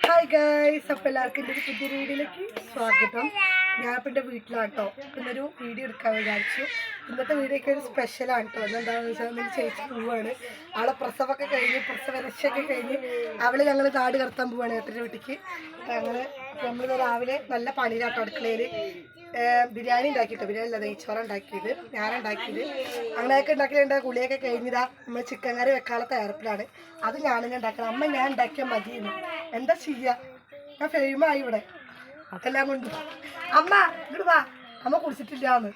Hi guys അപ്പം എല്ലാവർക്കും എന്റെ ഒരു പുതിയ വീഡിയോയിലേക്ക് സ്വാഗതം. ഞാനിപ്പോൾ എന്റെ വീട്ടിലാട്ടോ. ഇന്നൊരു വീഡിയോ എടുക്കാൻ വിചാരിച്ചു. ഇന്നത്തെ വീഡിയോയ്ക്ക് ഒരു സ്പെഷ്യലാണ് കേട്ടോ എന്താണെന്ന് വെച്ചാൽ നമ്മൾ ചേച്ചി പോവാണ്. അവളെ പ്രസവമൊക്കെ കഴിഞ്ഞ് പ്രസവ രക്ഷയൊക്കെ കഴിഞ്ഞ് അവളെ ഞങ്ങൾ നാട് കടത്താൻ പോവാണ് ഏട്ടന്റെ വീട്ടിലേക്ക് ഞങ്ങൾ നമ്മൾ രാവിലെ നല്ല പണിയിലാട്ടോ അടുക്കളയിൽ ബിരിയാണി ഉണ്ടാക്കിയിട്ടോ? ബിരിയാണി അല്ല നെയ്ച്ചോറ ഉണ്ടാക്കിയത് ഞാനുണ്ടാക്കിയത് അങ്ങനെയൊക്കെ ഉണ്ടാക്കിയിട്ടുണ്ട് കുളിയൊക്കെ കഴിഞ്ഞതാ നമ്മൾ ചിക്കൻ കറി വെക്കാനുള്ള തയ്യാറപ്പിലാണ് അത് ഞാനിങ്ങനെ ഉണ്ടാക്കണം അമ്മ ഞാൻ ഉണ്ടാക്കിയാൽ മതിയെന്ന്. എന്താ ചെയ്യുക ഞാൻ ഫെയിമായി ഇവിടെ. അതെല്ലാം കൊണ്ട്. അമ്മ ഇങ്ങോട്ട് വാ. അമ്മ കുടിച്ചിട്ടില്ലാന്ന്.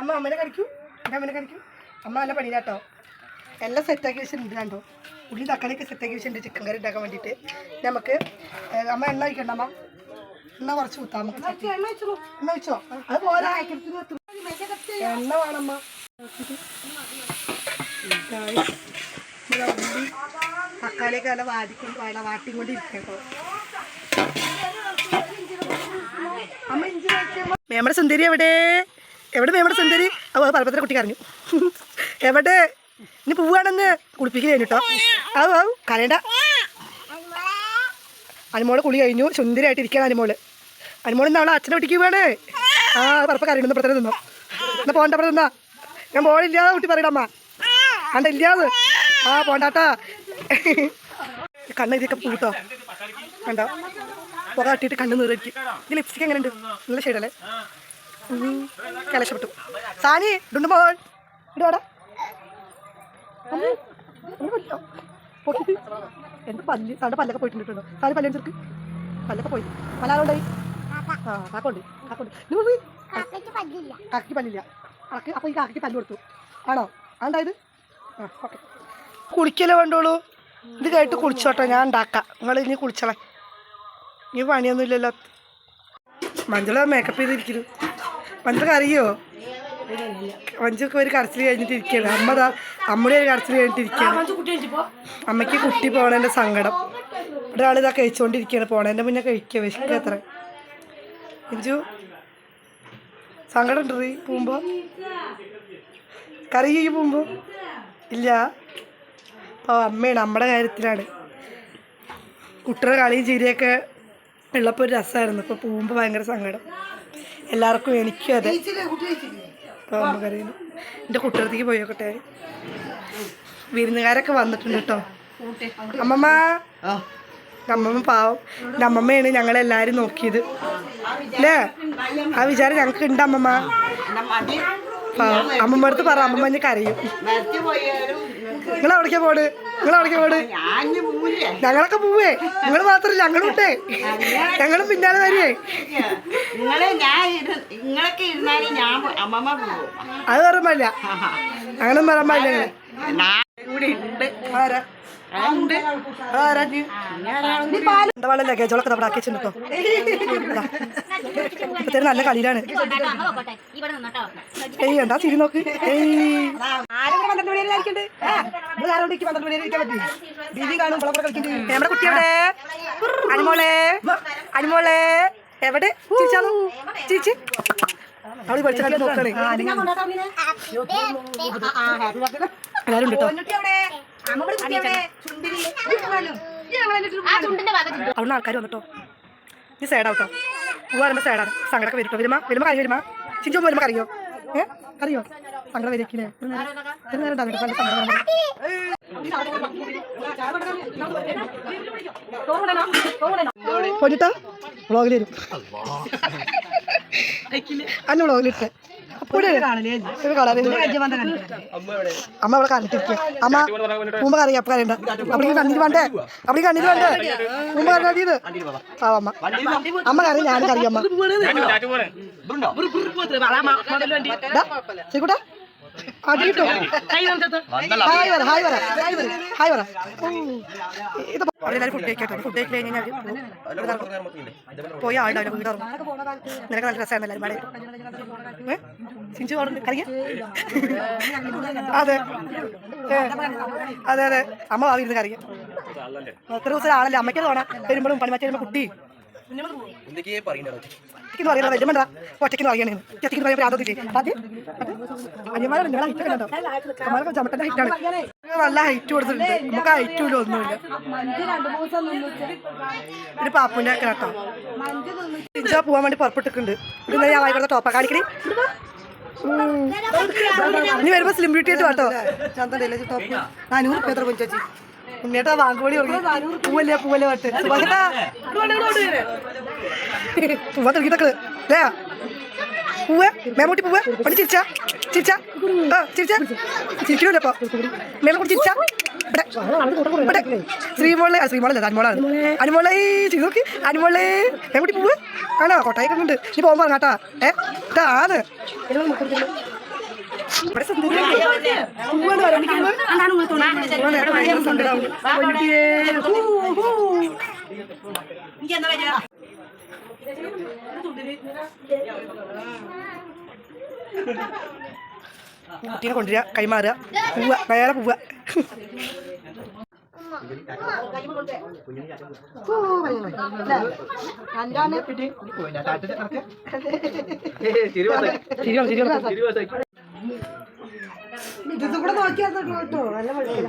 അമ്മ അമ്മനെ കടിക്കൂ എന്റെ അമ്മനെ കടിക്കൂ അമ്മ നല്ല പണിയിലാട്ടോ. എല്ലാം സെറ്റാക്കി വെച്ചിട്ടുണ്ട് കണ്ടോ? ഉള്ളി തക്കാളിയൊക്കെ സെറ്റാക്കി വെച്ചിട്ടുണ്ട് ചിക്കൻ കറി ഉണ്ടാക്കാൻ വേണ്ടിയിട്ട്. നമുക്ക് അമ്മ എണ്ണ ഒഴിക്കണ്ട അമ്മ? എണ്ണ കുറച്ച് കുത്താൻ നമുക്ക്. എണ്ണ വെച്ചോ. അത് പോരാ. എണ്ണ വേണമ്മ. തക്കാളിയൊക്കെ നല്ല വാടിക്കൊണ്ട് വേണം അമ്മ ഇഞ്ചി മേമയുടെ സുന്ദരി എവിടെ? എവിടെ മേമയുടെ സുന്ദരി? അവ പലപ്പത്തിലെ കുട്ടി കരഞ്ഞു എവിടെ? ഇനി പോവുകയാണെന്ന് കുളിപ്പിക്കുക കഴിഞ്ഞിട്ടോ. ആവും ആവും കരയണ്ട. അനുമോൾ കുളി കഴിഞ്ഞു. സുന്ദരിയായിട്ട് ഇരിക്കുകയാണ് അനുമോൾ. അനുമോൾ ഇന്ന് അവളെ അച്ഛനെ ഒട്ടിക്ക് വേണേ ആ പറപ്പ കരയുന്നു പ്രത്യേകം നിന്നോ. എന്നാ പോണ്ട നിന്നാ. ഞാൻ പോണില്ലാതെ കുട്ടി പറയണമ്മ കണ്ട ഇല്ലാതെ. ആ പോണ്ടാട്ടാ. കണ്ണ് ഇതൊക്കെ പൂട്ടോ? കണ്ടോ? പുക തട്ടിയിട്ട് കണ്ണ് നീറിക്ക് ഈ ലിപ്സ്റ്റിക് എങ്ങനെയുണ്ട്? നല്ല ഷെയ്ഡല്ലേ കലശപ്പെട്ടു. സാനി ഇടുണ്ട് മോൾ. ഇടുവാടാ എന്റെ പല്ല്? തന്റെ പല്ലൊക്കെ പോയിട്ടുണ്ട്? കേട്ടോ പല്ല് ചെറുക്ക് പല്ലൊക്കെ പോയി. പലാറുണ്ടായി ആ കാക്കുണ്ട് കാക്കുണ്ട് കാക്കി പല്ലില്ല. കാക്കി അപ്പോൾ ഈ കാക്കി പല്ല് കൊടുത്തു. ആണോ? അതായത് ആ ഓക്കെ. വേണ്ടോളൂ ഇത് കേട്ട് കുളിച്ചോട്ടെ ഞാൻ ഉണ്ടാക്കാം. നിങ്ങൾ ഇനി കുളിച്ചോളെ. ഇനി പണിയൊന്നും ഇല്ലല്ലോ മഞ്ജുള മേക്കപ്പ് ചെയ്തിരിക്കുന്നു. മഞ്ജുള അറിയോ മഞ്ജുക്ക് ഒരു കരച്ചിൽ കഴിഞ്ഞിട്ട് ഇരിക്കുകയാണ് അമ്മ ദാ അമ്മയുടെ ഒരു കരച്ചിൽ കഴിഞ്ഞിട്ട് ഇരിക്കുകയാണ് അമ്മയ്ക്ക് കുട്ടി പോണേന്റെ സങ്കടം. ഒരാൾ ഇതാ കഴിച്ചുകൊണ്ടിരിക്കുകയാണ് പോണേന്റെ മുന്നേ കഴിക്കുക വിശക്കുക അത്ര മഞ്ജു സങ്കടം ഉണ്ടറി പോകുമ്പോൾ കറി ചെയ്യും പോകുമ്പോൾ ഇല്ല. അപ്പോൾ അമ്മയാണ്. നമ്മുടെ കാര്യത്തിലാണ്. കുട്ടിയുടെ കളിയും ചിരിയൊക്കെ ഉള്ളപ്പോൾ ഒരു രസമായിരുന്നു ഇപ്പോൾ പോകുമ്പോൾ ഭയങ്കര സങ്കടം. എല്ലാവർക്കും എനിക്കും അതെ. അപ്പോൾ അമ്മ കരയുന്നു എന്റെ കുട്ടികൾക്ക് പോയി നോക്കട്ടെ. വിരുന്നുകാരൊക്കെ വന്നിട്ടുണ്ട് കേട്ടോ. അമ്മമ്മ. അമ്മമ്മ പാവം. എന്റെ അമ്മമ്മയാണ് ഞങ്ങളെല്ലാവരും നോക്കിയത്. അല്ലേ ആ വിചാരം ഞങ്ങൾക്ക് ഉണ്ട് അമ്മമ്മ. പാവം. അമ്മമ്മ അടുത്ത് പറ അമ്മമ്മ എന്നെ കരയും. നിങ്ങൾ എവിടേക്കാ പോണ്? നിങ്ങൾ എവിടേക്കാ പോണ്? ഞങ്ങളൊക്കെ പോവേ. നിങ്ങൾ മാത്രം ഞങ്ങളും ഇട്ടേ. ഞങ്ങളും പിന്നാലെ വരുവേ പോകും അത് പറയാൻ പാടില്ല. അങ്ങനെ പറയാൻ പാടില്ല. കൂടെ ഉണ്ട് ആരാ? ലഗേജോളൊക്കെ അവിടെ ആക്കി വെച്ചിട്ടോ ഇപ്പത്തേന് നല്ല കളിയിലാണ്. ഏയ് എന്താ ചിരി നോക്ക്? നമ്മുടെ കുട്ടി അനുമോളെ? അനുമോളെ? എവിടെ? ചിരിച്ചാണോ? ചിരിച്ച്. അവൾ പഠിച്ച കാലത്ത് നോക്കണേ. എല്ലാരും കേട്ടോ അവിടുന്ന് ആൾക്കാർ വന്നിട്ടോ? നീ സേഡാവട്ടോ പൂവ് വരുമ്പോ സേഡാണ് സങ്കടമൊക്കെ വരും വരുമ്പോ വരുമ്പോ കറി വരുമ്പോ ചിഞ്ചോ വരുമ്പോ കറിയോ ഏ? കറിയോ സങ്കടം വരക്കില്ലേ ഇത്ര നേരം ഉണ്ടാവില്ല പല സങ്കടം വരുമ്പോ. പോയിട്ടാ വ്ളോഗിൽ വരും. അന്ന് വ്ളോഗിലിട്ട് അമ്മ ഇവിടെ കണ്ടിട്ടിരിക്കുക അമ്മ മുമ്പ് കറിയാ അപ്പൊ കറിയണ്ട അവിടെ കണ്ണിന് വേണ്ടേ അവിടെ കണ്ണിന് വേണ്ടേ മുമ്പ് കറിയത് ആ അമ്മ. അമ്മ കറി ഞാൻ കറിയമ്മ ശരിക്കൂട്ടാ അത് കിട്ടും ഹായ് വര ഹായ് വര ഹായ് വര ഹായ് വര. ഇത് ഫുഡ് കഴിക്കട്ടെ. ഫുഡ് കഴിച്ച് കഴിഞ്ഞാൽ. പോയി ആളുടെ വീട് ഇറങ്ങും നിനക്ക് നല്ല എല്ലാവരും പാടെ. കറിയ അതെ. അതെ അതെ. അമ്മ ഭാവി കറിയാം എത്ര ദിവസം ആളല്ലേ അമ്മയ്ക്ക് തോന്നാം. വരുമ്പോഴും പണിമാറ്റി വരുമ്പോ കുട്ടി. ഒറ്റയ്ക്ക് പറയുന്നത് വെല്ലുമണ്ട ഒറ്റയ്ക്ക് പറയണേ ഒറ്റയ്ക്ക് പറയാൻ അത് അനിയന്മാരെ നിങ്ങളെ ഹൈറ്റ് കണ്ടോ? അമ്മമാരൊക്കെ ചമട്ടന്റെ ഹൈറ്റാണ് നല്ല ഹൈറ്റ് കൊടുത്തിട്ടുണ്ട്. നമുക്ക് ഹൈറ്റ് ഇല്ല ഒന്നുമില്ല. ഒരു പാപ്പുന്റെ കേട്ടോ പോവാൻ വേണ്ടി പുറപ്പെട്ടിട്ടുണ്ട്. ഇത് ഞാൻ വായിക്കുന്ന ടോപ്പാ കാണിക്കണേ. ഇനി വരുമ്പോ സ്ലിം ബ്യൂട്ടി ആയിട്ട് കേട്ടോ നാനൂറ് പേത്ര കൊഞ്ചാച്ചി ഉണ്ണേട്ടാ വാങ്ങോടി പറഞ്ഞു പൂവല്ലേ പൂവല്ലേ പാട്ട് തെളിക്കിട്ടക്കൾ അല്ലേ പൂവ് മേമൂട്ടി പൂവ് പണി ചിരിച്ചാ ചിരിച്ചാ ആ ചിരിച്ചാ ചിരിക്കണല്ലോ അപ്പൊ ചിരിച്ച ശ്രീമോളെ ശ്രീമോളല്ലേ അനുമോളാണ് അനുമോളെ ചെയ്ത് നോക്കി അനുമോളെ മേമൂട്ടി പൂവ് ആണോ കൊട്ടായി ഉണ്ട് നീ പോകുമ്പോ കേട്ടാ ഏ ആണ് ഇവിടെ? പൂവാണ്. കുട്ടീനെ കൊണ്ടുവരിക കൈമാറുക പൂവ നേരെ പൂവ ഇത് കൂടെ കേട്ടോ നല്ല കുഴപ്പമില്ല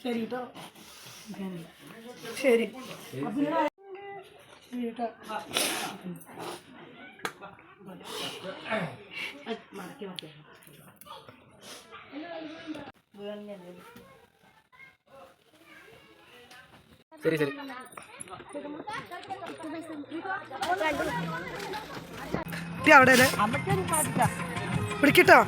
ശരി കേട്ടോ ശരി. ശരി കേട്ടോ ശരി ശരി കുട്ടി അവിടെ വിളിക്കട്ടോ.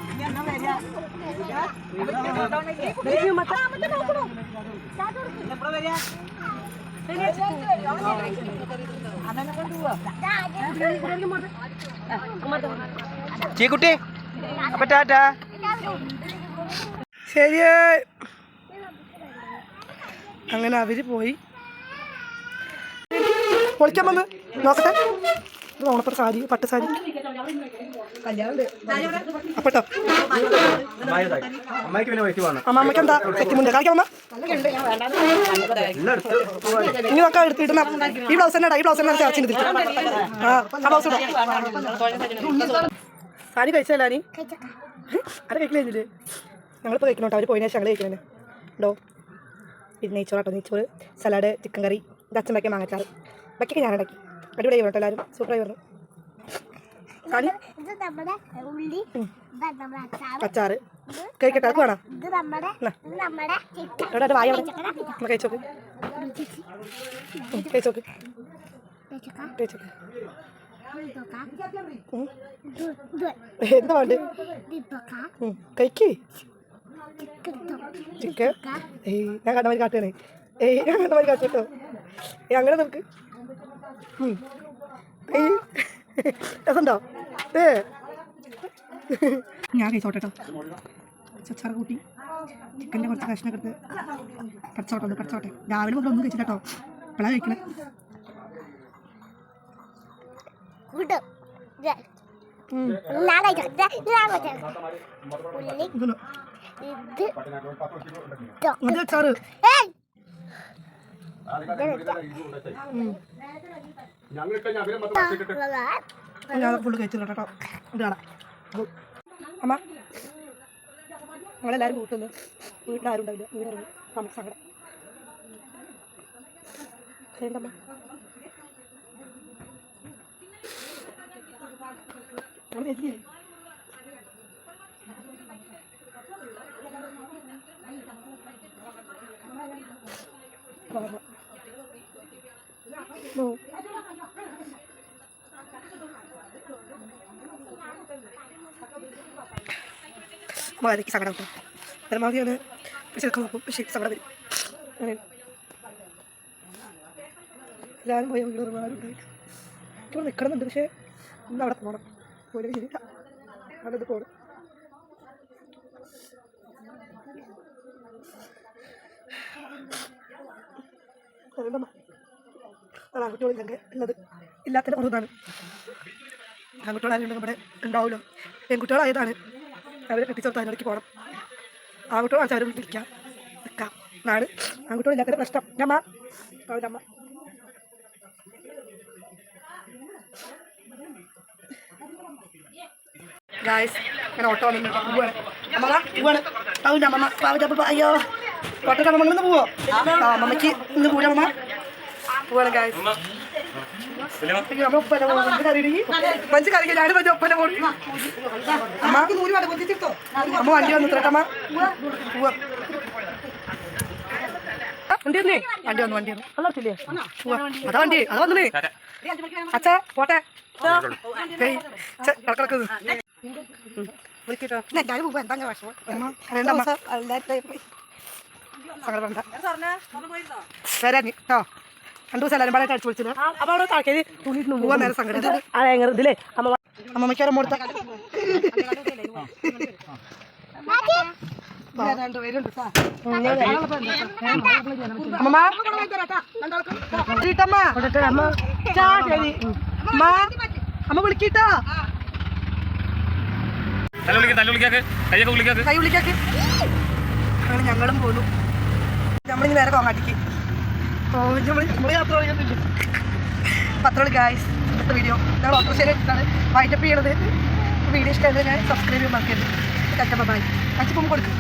ചീക്കുട്ടി അപ്പൊ ടാറ്റാ ശരിയേ അങ്ങനെ അവർ പോയി. പൊളിക്കാൻ വന്ന്. നോക്കട്ടെ. ഇത് ഓണപ്പുറ സാരി പട്ട് സാരി. അപ്പട്ടോ എന്താ സെറ്റിമുണ്ട് അമ്മ എടുത്ത് ഇനി നോക്കാം എടുത്തിടുന്ന ഈ ബ്ലൗസ് തന്നെ ഈ ബ്ലൗസ് തന്നെ ചേർച്ചിട്ട് ആ ആ ബ്ലൗസ് സാരി കഴിച്ചല്ല നീ ആരെ? കഴിക്കില്ലേ ഞങ്ങളിപ്പോൾ കഴിക്കണോട്ടോ. അവർ പോയതിനു ശേഷം ഞങ്ങൾ കഴിക്കണേ ഉണ്ടോ പിന്നെ നെയ്ച്ചോറാട്ടോ. നെയ്ച്ചോറ് സലാഡ് ചിക്കൻ കറി. ഇത് അച്ഛൻ വയ്ക്കാൻ മാങ്ങച്ചാറ് വയ്ക്കൊക്കെ ഞാൻ ഉണ്ടാക്കി അടിപൊളിയായി വരട്ടോ എല്ലാവരും. സൂപ്പറായി വരണം. കളി? അച്ചാറ്. കഴിക്കട്ടെ അത് വേണം? എവിടെ വായ ഒന്ന് കഴിച്ചോക്ക് കഴിച്ചോക്ക്. കഴിച്ചോക്ക് എന്താ വേണ്ട? കഴിക്ക്. ചിക്കൻ ഞാൻ കണ്ട കാട്ടുകയാണ്. ഏയ് കണ്ട മാതിരി കാട്ടോ ഏയ് അങ്ങനെ നമുക്ക് രസമുണ്ടോ? ഏ. ഞാൻ കഴിച്ചോട്ടെ കേട്ടോ ചച്ചാറ കൂട്ടി ചിക്കന്റെ കുറച്ച് കഷ്ണമൊക്കെ എടുത്ത് കടച്ചോട്ടെ ഒന്ന് കടച്ചോട്ടെ. രാവിലെ മുതൽ ഒന്നും കഴിച്ചില്ല കേട്ടോ. ഇപ്പോഴാണ് കഴിക്കണേ. ഇത്. ഞാൻ ഞാൻ ഫുള്ള് കഴിച്ചു കേട്ടോ ഇത് കാണാം അപ്പോൾ അമ്മ ഞങ്ങളെല്ലാവരും കൂട്ടുന്നു വീട്ടിലാരും ഉണ്ടാവില്ല വീട് നമുക്ക് സങ്കടം ശരിയമ്മ നമ്മൾ എത്തിയേ No. അമ്മ എനിക്ക് സങ്കടം കേട്ടോ പരമാവധി നോക്കും പക്ഷേ സങ്കടം വരും എല്ലാവരും പോയി വീട് ഇവിടെ നിൽക്കണമെന്നുണ്ട് പക്ഷേ ഇന്ന് അവിടെ പോകണം പോയി ശരിയില്ല അവിടെ ഇത് പോകണം അത് ആൺകുട്ടികളില്ലെങ്കിൽ ഉള്ളത്. ഇല്ലാത്തതിന്റെ കുറവാണ് ആൺകുട്ടികളായതുകൊണ്ട് നമ്മുടെ ഉണ്ടാവുമല്ലോ പെൺകുട്ടികളായതാണ് അവരെ കെട്ടിച്ചോർത്ത് അതിനിടയ്ക്ക് പോകണം ആൺകുട്ടികളാണ് അവർ വിളിക്കാം. നിൽക്കാം നാട് ആൺകുട്ടികളില്ലാത്ത പ്രശ്നം. ഞമ്മ അവന്റെ ഓട്ടോ വന്നു പോവാണ്. അമ്മ പോവാണ്. അയ്യോ ഓട്ടോ അമ്മ ഇന്ന് പോവോ? ആ അമ്മയ്ക്ക് ഇന്ന് പോരാ ഒപ്പന പോകും കറി മഞ്ച് കറി ഞാൻ മഞ്ച് ഒപ്പന പോകും അമ്മ. അമ്മ വണ്ടി വണ്ടി വന്നേ? വണ്ടി വന്നു അതാ വണ്ടി. അതാ വന്നേ അച്ഛാ പോട്ടെ. ഏയ്, ഛെ, കിടക്ക് കിടക്ക്. ഇല്ല, ഞാൻ പോവാ, എന്താ ഇങ്ങനെ വിഷമം? അമ്മ, അറിയണ്ടമ്മ. സങ്കടപ്പെടണ്ട. വരാം നീ, ട്ടോ. രണ്ടു ദിവസം എല്ലാവരും പാടെ അടിച്ചു വിളിച്ചില്ല അപ്പൊ അവിടെ താക്കേത് തുണിയിട്ട് പോവാൻ നേരം സങ്കടം അതെ ഇതിലേ അമ്മ അമ്മമ്മയ്ക്ക് വിളിക്കിട്ടാ കൈ വിളിക്കാക്ക് ഞങ്ങളും പോലും നമ്മളിങ്ങ് നേരെ കോങ്ങാട്ടിക്ക് നമ്മൾ ഗായ്സ് ഇന്നത്തെ വീഡിയോ ഞങ്ങൾ വെച്ചിട്ടാണ് വൈൻഡപ്പ് ചെയ്യണത്. വീഡിയോ ഇഷ്ടമായത് ഞാൻ സബ്സ്ക്രൈബ് ചെയ്യാൻ മറക്കരുത്. കറ്റമ്മ ബൈ അച്ഛപ്പം കൊടുക്കും.